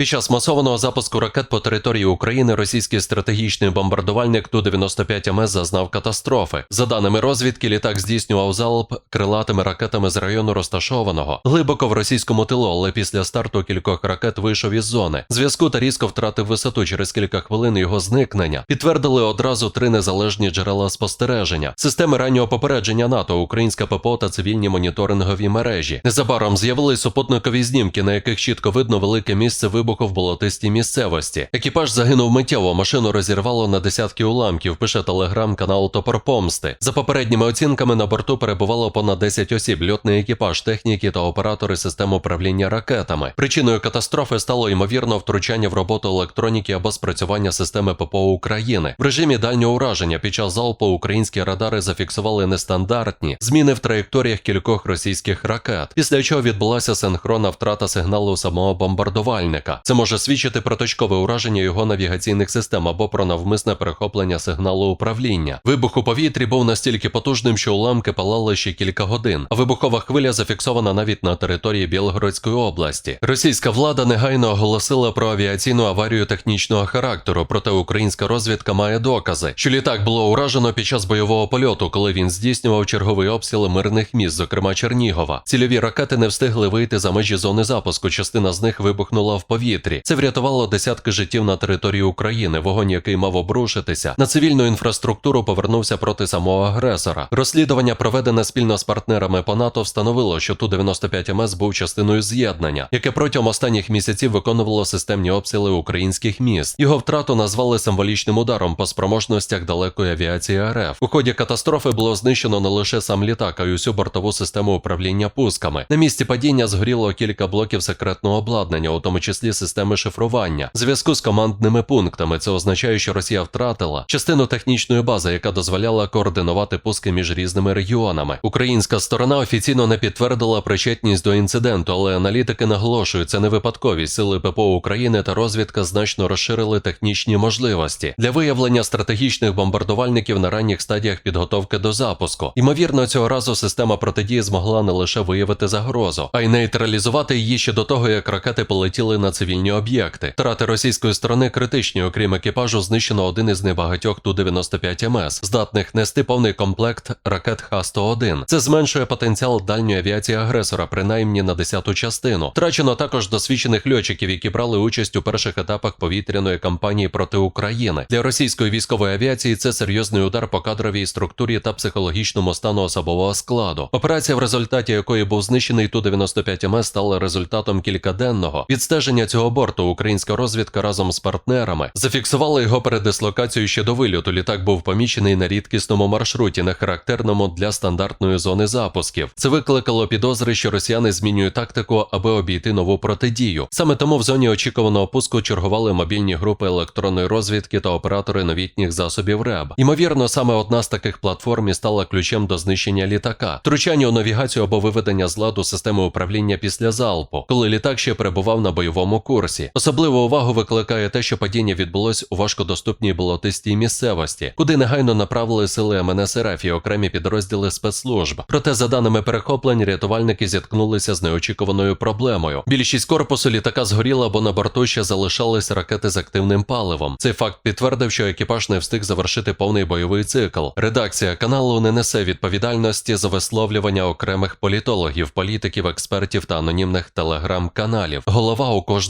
Під час масованого запуску ракет по території України російський стратегічний бомбардувальник Ту-95МС зазнав катастрофи. За даними розвідки, літак здійснював залп крилатими ракетами з району розташованого глибоко в російському тилу, але після старту кількох ракет вийшов із зони. Зв'язку та різко втратив висоту через кілька хвилин його зникнення. Підтвердили одразу три незалежні джерела спостереження: системи раннього попередження НАТО, українська ППО та цивільні моніторингові мережі. Незабаром з'явились супутникові знімки, на яких чітко видно велике місце вибуху в болотистій місцевості. Екіпаж загинув миттєво, машину розірвало на десятки уламків. Пише телеграм-канал Топор Помсти. За попередніми оцінками на борту перебувало понад 10 осіб, льотний екіпаж, техніки та оператори систем управління ракетами. Причиною катастрофи стало ймовірно втручання в роботу електроніки або спрацювання системи ППО України. В режимі дальнього ураження під час залпу українські радари зафіксували нестандартні зміни в траєкторіях кількох російських ракет, після чого відбулася синхронна втрата сигналу самого бомбардувальника. Це може свідчити про точкове ураження його навігаційних систем або про навмисне перехоплення сигналу управління. Вибух у повітрі був настільки потужним, що уламки палали ще кілька годин, а вибухова хвиля зафіксована навіть на території Білгородської області. Російська влада негайно оголосила про авіаційну аварію технічного характеру, проте українська розвідка має докази, що літак було уражено під час бойового польоту, коли він здійснював черговий обстріл мирних міст, зокрема Чернігова. Цільові ракети не встигли вийти за межі зони запуску. Частина з них вибухнула в повітрі. Це врятувало десятки життів на території України. Вогонь, який мав обрушитися на цивільну інфраструктуру, повернувся проти самого агресора. Розслідування, проведене спільно з партнерами по НАТО, встановило, що Ту-95МС був частиною з'єднання, яке протягом останніх місяців виконувало системні обстріли українських міст. Його втрату назвали символічним ударом по спроможностях далекої авіації РФ. У ході катастрофи було знищено не лише сам літак, а й усю бортову систему управління пусками. На місці падіння згоріло кілька блоків секретного обладнання, у тому числі системи шифрування. Зв'язку з командними пунктами це означає, що Росія втратила частину технічної бази, яка дозволяла координувати пуски між різними регіонами. Українська сторона офіційно не підтвердила причетність до інциденту, але аналітики наголошують, це не випадковість. Сили ППО України та розвідка значно розширили технічні можливості для виявлення стратегічних бомбардувальників на ранніх стадіях підготовки до запуску. Ймовірно, цього разу система протидії змогла не лише виявити загрозу, а й нейтралізувати її ще до того, як ракети полетіли на цивільні об'єкти. Втрати російської сторони критичні, окрім екіпажу, знищено один із небагатьох Ту-95МС, здатних нести повний комплект ракет Х-101. Це зменшує потенціал дальньої авіації агресора, принаймні на десяту частину. Втрачено також досвідчених льотчиків, які брали участь у перших етапах повітряної кампанії проти України. Для російської військової авіації це серйозний удар по кадровій структурі та психологічному стану особового складу. Операція, в результаті якої був знищений Ту-95МС, стала результатом кількаденного відстеження цього борту. Українська розвідка разом з партнерами зафіксувала його передислокацію ще до вильоту. Літак був помічений на рідкісному маршруті, не характерному для стандартної зони запусків. Це викликало підозри, що росіяни змінюють тактику, аби обійти нову протидію. Саме тому в зоні очікуваного пуску чергували мобільні групи електронної розвідки та оператори новітніх засобів РЕБ. Ймовірно, саме одна з таких платформ і стала ключем до знищення літака, втручання у навігацію або виведення з ладу системи управління після залпу, коли літак ще перебував на бойовому курсі. Особливу увагу викликає те, що падіння відбулось у важкодоступній болотистій місцевості, куди негайно направили сили МНС РФ і окремі підрозділи спецслужб. Проте, за даними перехоплень, рятувальники зіткнулися з неочікуваною проблемою. Більшість корпусу літака згоріла, бо на борту ще залишались ракети з активним паливом. Цей факт підтвердив, що екіпаж не встиг завершити повний бойовий цикл. Редакція каналу не несе відповідальності за висловлювання окремих політологів, політиків, експертів та анонімних телеграм-каналів. Голова у кожного